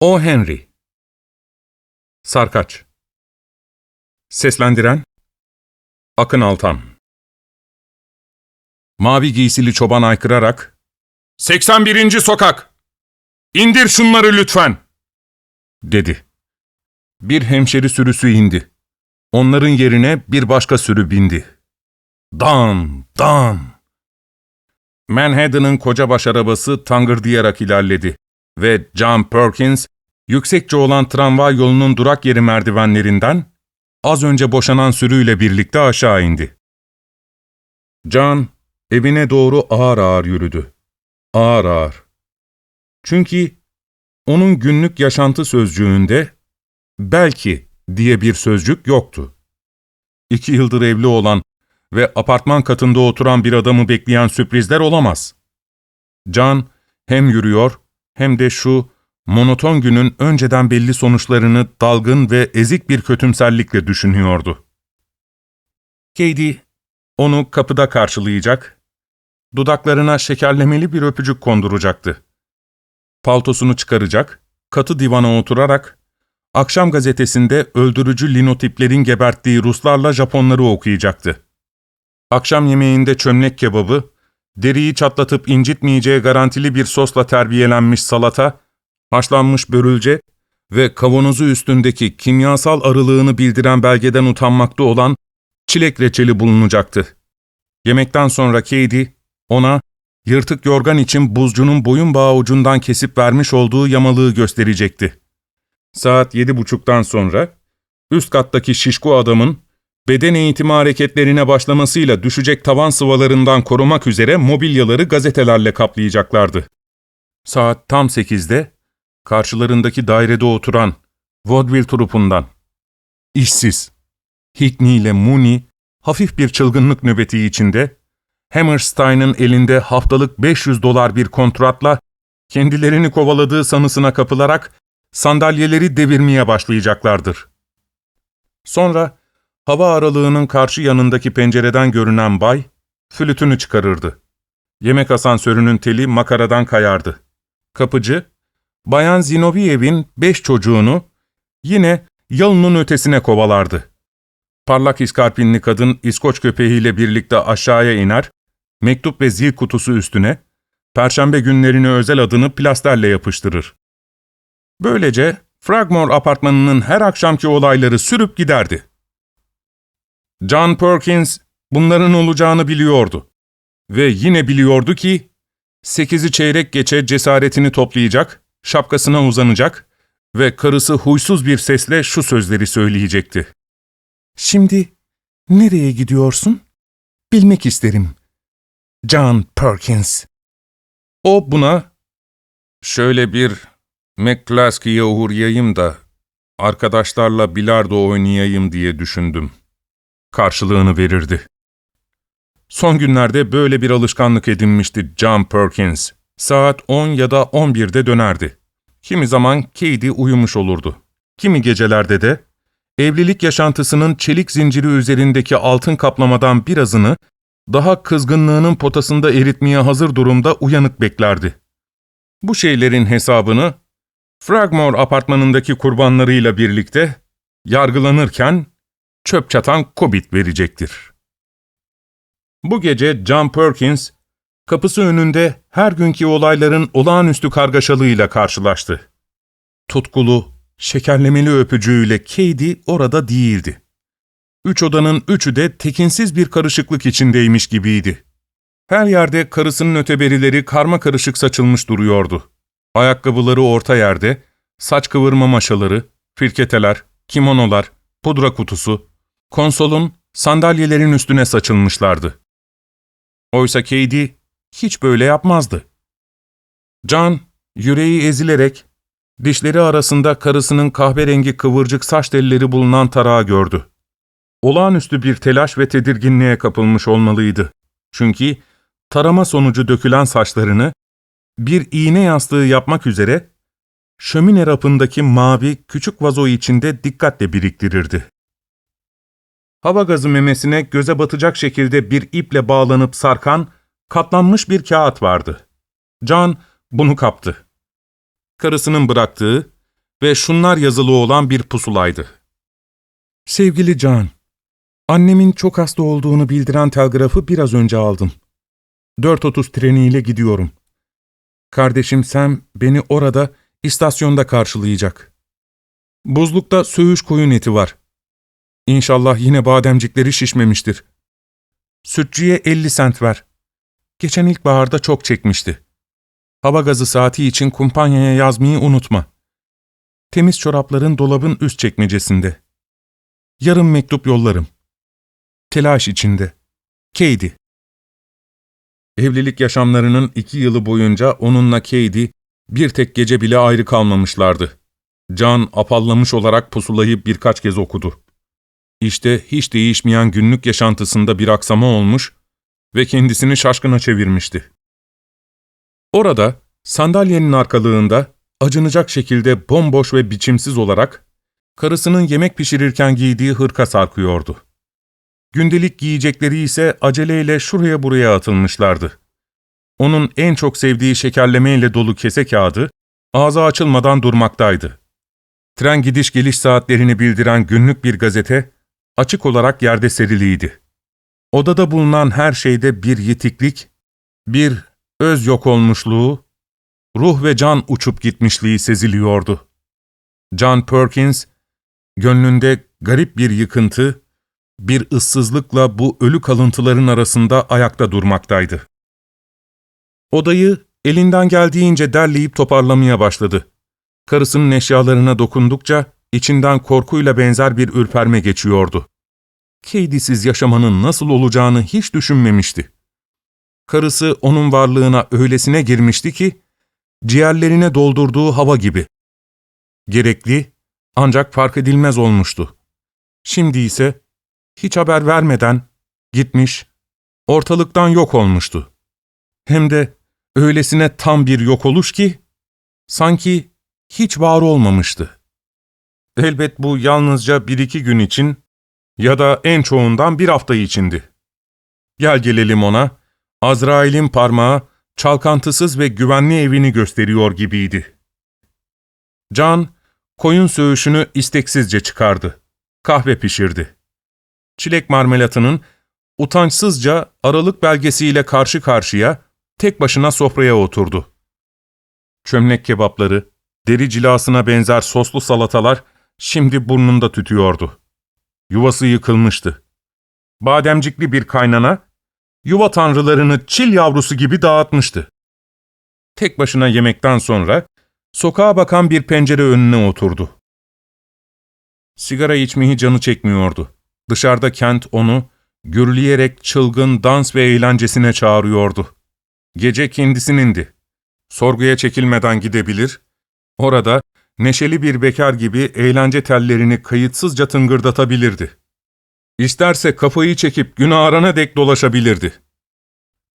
O. Henry Sarkaç Seslendiren Akın Altan Mavi giysili çoban aykırarak 81. sokak! İndir şunları lütfen! dedi. Bir hemşeri sürüsü indi. Onların yerine bir başka sürü bindi. Dan, dan! Manhattan'ın koca baş arabası tangırdayarak ilerledi ve John Perkins, yüksekçe olan tramvay yolunun durak yeri merdivenlerinden az önce boşanan sürüyle birlikte aşağı indi. John, evine doğru ağır ağır yürüdü. Ağır ağır. Çünkü onun günlük yaşantı sözcüğünde belki diye bir sözcük yoktu. İki yıldır evli olan ve apartman katında oturan bir adamı bekleyen sürprizler olamaz. Can hem yürüyor hem de şu monoton günün önceden belli sonuçlarını dalgın ve ezik bir kötümserlikle düşünüyordu. Katie onu kapıda karşılayacak, dudaklarına şekerlemeli bir öpücük konduracaktı. Paltosunu çıkaracak, katı divana oturarak, akşam gazetesinde öldürücü linotiplerin geberttiği Ruslarla Japonları okuyacaktı. Akşam yemeğinde çömlek kebabı, deriyi çatlatıp incitmeyeceği garantili bir sosla terbiyelenmiş salata, haşlanmış börülce ve kavanozu üstündeki kimyasal arılığını bildiren belgeden utanmakta olan çilek reçeli bulunacaktı. Yemekten sonra Katie, ona yırtık yorgan için buzcunun boyun bağı ucundan kesip vermiş olduğu yamalığı gösterecekti. Saat yedi buçuktan sonra, üst kattaki şişko adamın beden eğitimi hareketlerine başlamasıyla düşecek tavan sıvalarından korumak üzere mobilyaları gazetelerle kaplayacaklardı. Saat tam sekizde, karşılarındaki dairede oturan vaudeville trupundan, işsiz, Hickney ile Mooney, hafif bir çılgınlık nöbeti içinde, Hammerstein'ın elinde haftalık 500 dolar bir kontratla, kendilerini kovaladığı sanısına kapılarak, sandalyeleri devirmeye başlayacaklardır. Sonra, hava aralığının karşı yanındaki pencereden görünen bay, flütünü çıkarırdı. Yemek asansörünün teli makaradan kayardı. Kapıcı, Bayan Zinoviyev'in beş çocuğunu yine yalının ötesine kovalardı. Parlak iskarpinli kadın İskoç köpeğiyle birlikte aşağıya iner, mektup ve zil kutusu üstüne, perşembe günlerine özel adını plasterle yapıştırır. Böylece Fragmore apartmanının her akşamki olayları sürüp giderdi. John Perkins bunların olacağını biliyordu. Ve yine biliyordu ki, sekizi çeyrek geçe cesaretini toplayacak, şapkasına uzanacak ve karısı huysuz bir sesle şu sözleri söyleyecekti. Şimdi nereye gidiyorsun? Bilmek isterim. John Perkins. O buna, şöyle bir McCluskey'e uğrayayım da arkadaşlarla bilardo oynayayım diye düşündüm. Karşılığını verirdi. Son günlerde böyle bir alışkanlık edinmişti John Perkins. Saat 10 ya da 11'de dönerdi. Kimi zaman Katie uyumuş olurdu. Kimi gecelerde de evlilik yaşantısının çelik zinciri üzerindeki altın kaplamadan birazını daha kızgınlığının potasında eritmeye hazır durumda uyanık beklerdi. Bu şeylerin hesabını Fragmore apartmanındaki kurbanlarıyla birlikte yargılanırken çöp çatan Kobit verecektir. Bu gece John Perkins kapısı önünde her günkü olayların olağanüstü kargaşalığıyla karşılaştı. Tutkulu, şekerlemeli öpücüğüyle Katie orada değildi. Üç odanın üçü de tekinsiz bir karışıklık içindeymiş gibiydi. Her yerde karısının öteberileri karma karışık saçılmış duruyordu. Ayakkabıları orta yerde, saç kıvırma maşaları, firketeler, kimonolar, pudra kutusu, konsolun, sandalyelerin üstüne saçılmışlardı. Oysa Katie hiç böyle yapmazdı. John, yüreği ezilerek, dişleri arasında karısının kahverengi kıvırcık saç telleri bulunan tarağı gördü. Olağanüstü bir telaş ve tedirginliğe kapılmış olmalıydı. Çünkü tarama sonucu dökülen saçlarını bir iğne yastığı yapmak üzere şömine rafındaki mavi küçük vazo içinde dikkatle biriktirirdi. Hava gazı memesine göze batacak şekilde bir iple bağlanıp sarkan katlanmış bir kağıt vardı. Can bunu kaptı. Karısının bıraktığı, ve şunlar yazılı olan bir pusulaydı. Sevgili Can, annemin çok hasta olduğunu bildiren telgrafı biraz önce aldım. 4.30 treniyle gidiyorum. Kardeşim Sam beni orada istasyonda karşılayacak. Buzlukta söğüş koyun eti var. İnşallah yine bademcikleri şişmemiştir. Sütçüye 50 sent ver. Geçen ilkbaharda çok çekmişti. Hava gazı saati için kumpanyaya yazmayı unutma. Temiz çorapların dolabın üst çekmecesinde. Yarın mektup yollarım. Telaş içinde. Katie. Evlilik yaşamlarının iki yılı boyunca onunla Katie bir tek gece bile ayrı kalmamışlardı. Can apallamış olarak pusulayı birkaç kez okudu. İşte hiç değişmeyen günlük yaşantısında bir aksama olmuş ve kendisini şaşkına çevirmişti. Orada, sandalyenin arkalığında, acınacak şekilde bomboş ve biçimsiz olarak, karısının yemek pişirirken giydiği hırka sarkıyordu. Gündelik giyecekleri ise aceleyle şuraya buraya atılmışlardı. Onun en çok sevdiği şekerlemeyle dolu kese kağıdı, ağzı açılmadan durmaktaydı. Tren gidiş geliş saatlerini bildiren günlük bir gazete, açık olarak yerde seriliydi. Odada bulunan her şeyde bir yitiklik, bir öz yok olmuşluğu, ruh ve can uçup gitmişliği seziliyordu. John Perkins, gönlünde garip bir yıkıntı, bir ıssızlıkla bu ölü kalıntıların arasında ayakta durmaktaydı. Odayı elinden geldiğince derleyip toparlamaya başladı. Karısının eşyalarına dokundukça içinden korkuyla benzer bir ürperme geçiyordu. Katie'siz yaşamanın nasıl olacağını hiç düşünmemişti. Karısı onun varlığına öylesine girmişti ki, ciğerlerine doldurduğu hava gibi. Gerekli, ancak fark edilmez olmuştu. Şimdi ise, hiç haber vermeden, gitmiş, ortalıktan yok olmuştu. Hem de öylesine tam bir yok oluş ki, sanki hiç var olmamıştı. Elbet bu yalnızca bir iki gün için ya da en çoğundan bir hafta içindi. Gel gelelim ona, Azrail'in parmağı çalkantısız ve güvenli evini gösteriyor gibiydi. Can, koyun söğüşünü isteksizce çıkardı. Kahve pişirdi. Çilek marmelatının utançsızca aralık belgesiyle karşı karşıya tek başına sofraya oturdu. Çömlek kebapları, deri cilasına benzer soslu salatalar şimdi burnunda tütüyordu. Yuvası yıkılmıştı. Bademcikli bir kaynana, yuva tanrılarını çil yavrusu gibi dağıtmıştı. Tek başına yemekten sonra, sokağa bakan bir pencere önüne oturdu. Sigara içmeyi canı çekmiyordu. Dışarıda kent onu, gürleyerek çılgın dans ve eğlencesine çağırıyordu. Gece kendisinindi. Sorguya çekilmeden gidebilir, orada neşeli bir bekar gibi eğlence tellerini kayıtsızca tıngırdatabilirdi. İsterse kafayı çekip gün ağarana dek dolaşabilirdi.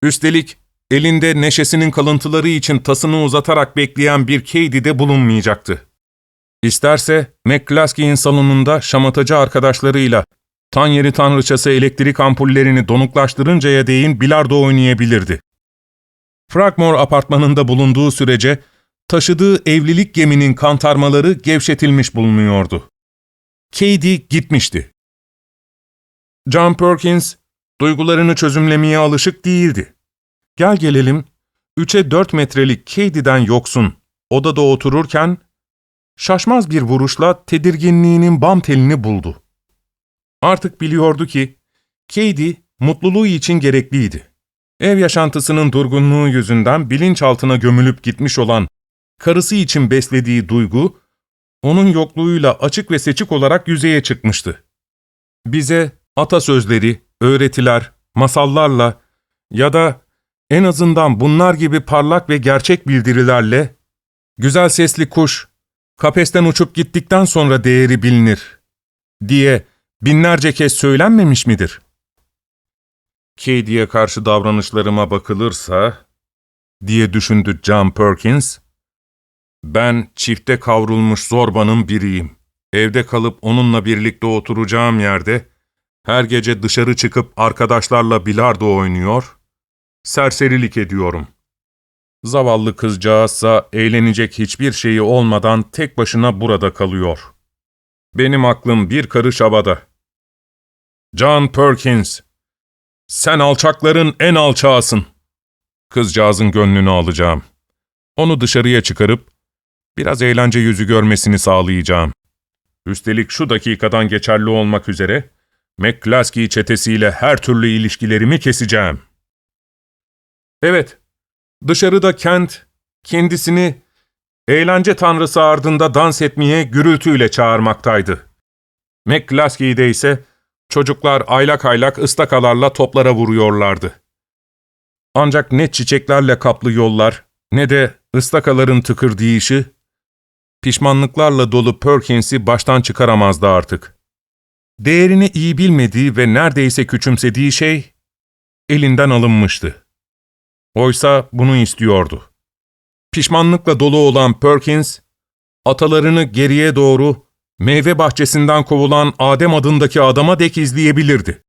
Üstelik elinde neşesinin kalıntıları için tasını uzatarak bekleyen bir Katie de bulunmayacaktı. İsterse McCluskey'in salonunda şamatacı arkadaşlarıyla tan yeri tanrıçası elektrik ampullerini donuklaştırıncaya değin bilardo oynayabilirdi. Fragmore apartmanında bulunduğu sürece taşıdığı evlilik geminin kantarmaları gevşetilmiş bulunuyordu. Katie gitmişti. John Perkins, duygularını çözümlemeye alışık değildi. Gel gelelim, üçe dört metrelik Katie'den yoksun, odada otururken, şaşmaz bir vuruşla tedirginliğinin bam telini buldu. Artık biliyordu ki, Katie mutluluğu için gerekliydi. Ev yaşantısının durgunluğu yüzünden bilinçaltına gömülüp gitmiş olan karısı için beslediği duygu, onun yokluğuyla açık ve seçik olarak yüzeye çıkmıştı. Bize atasözleri, öğretiler, masallarla ya da en azından bunlar gibi parlak ve gerçek bildirilerle, güzel sesli kuş, kafesten uçup gittikten sonra değeri bilinir, diye binlerce kez söylenmemiş midir? Katie'ye karşı davranışlarıma bakılırsa, diye düşündü John Perkins, ben çifte kavrulmuş zorbanın biriyim. Evde kalıp onunla birlikte oturacağım yerde, her gece dışarı çıkıp arkadaşlarla bilardo oynuyor, serserilik ediyorum. Zavallı kızcağızsa eğlenecek hiçbir şeyi olmadan tek başına burada kalıyor. Benim aklım bir karış havada. John Perkins, sen alçakların en alçağısın. Kızcağızın gönlünü alacağım. Onu dışarıya çıkarıp biraz eğlence yüzü görmesini sağlayacağım. Üstelik şu dakikadan geçerli olmak üzere McCluskey çetesiyle her türlü ilişkilerimi keseceğim. Evet, dışarıda Kent kendisini eğlence tanrısı ardında dans etmeye gürültüyle çağırmaktaydı. McCluskey'de ise çocuklar aylak aylak ıstakalarla toplara vuruyorlardı. Ancak ne çiçeklerle kaplı yollar ne de ıstakaların tıkırdayışı, pişmanlıklarla dolu Perkins'i baştan çıkaramazdı artık. Değerini iyi bilmediği ve neredeyse küçümsediği şey elinden alınmıştı. Oysa bunu istiyordu. Pişmanlıkla dolu olan Perkins, atalarını geriye doğru meyve bahçesinden kovulan Adem adındaki adama dek izleyebilirdi.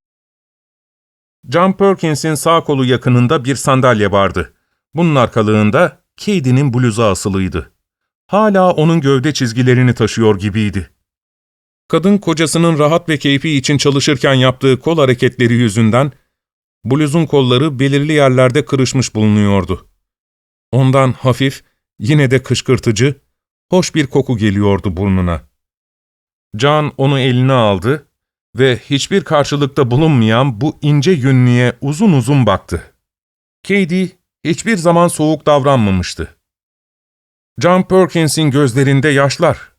John Perkins'in sağ kolu yakınında bir sandalye vardı. Bunun arkalığında Katie'nin bluzu asılıydı. Hala onun gövde çizgilerini taşıyor gibiydi. Kadın kocasının rahat ve keyfi için çalışırken yaptığı kol hareketleri yüzünden bluzun kolları belirli yerlerde kırışmış bulunuyordu. Ondan hafif, yine de kışkırtıcı, hoş bir koku geliyordu burnuna. Can onu eline aldı ve hiçbir karşılıkta bulunmayan bu ince yünlüğe uzun uzun baktı. Katie hiçbir zaman soğuk davranmamıştı. John Perkins'in gözlerinde yaşlar.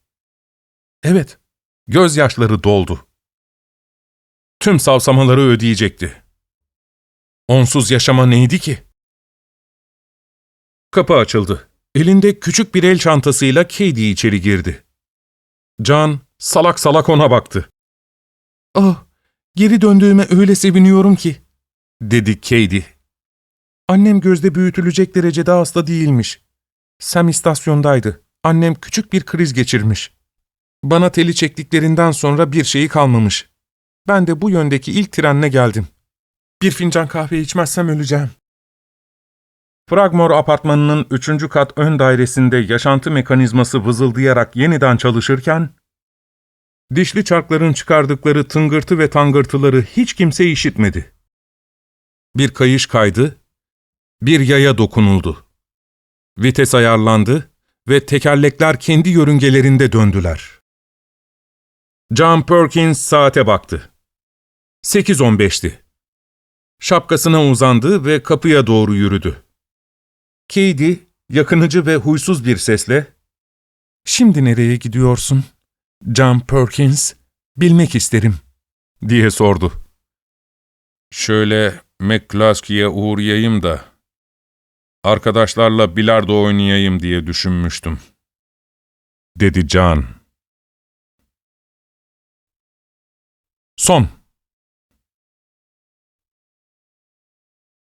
Evet, gözyaşları doldu. Tüm savsamaları ödeyecekti. Onsuz yaşama neydi ki? Kapı açıldı. Elinde küçük bir el çantasıyla Katie içeri girdi. Can salak salak ona baktı. ''Ah, geri döndüğüme öyle seviniyorum ki.'' dedi Katie. Annem gözde büyütülecek derecede hasta değilmiş. Sam istasyondaydı. Annem küçük bir kriz geçirmiş. Bana teli çektiklerinden sonra bir şeyi kalmamış. Ben de bu yöndeki ilk trenle geldim. Bir fincan kahve içmezsem öleceğim. Fragmore apartmanının üçüncü kat ön dairesinde yaşantı mekanizması vızıldayarak yeniden çalışırken, dişli çarkların çıkardıkları tıngırtı ve tangırtıları hiç kimse işitmedi. Bir kayış kaydı, bir yaya dokunuldu. Vites ayarlandı ve tekerlekler kendi yörüngelerinde döndüler. John Perkins saate baktı. 8.15'ti. Şapkasına uzandı ve kapıya doğru yürüdü. Katie, yakınıcı ve huysuz bir sesle, ''Şimdi nereye gidiyorsun? John Perkins, bilmek isterim.'' diye sordu. ''Şöyle McCluskey'e uğrayayım da, arkadaşlarla bilardo oynayayım diye düşünmüştüm.'' dedi John. Son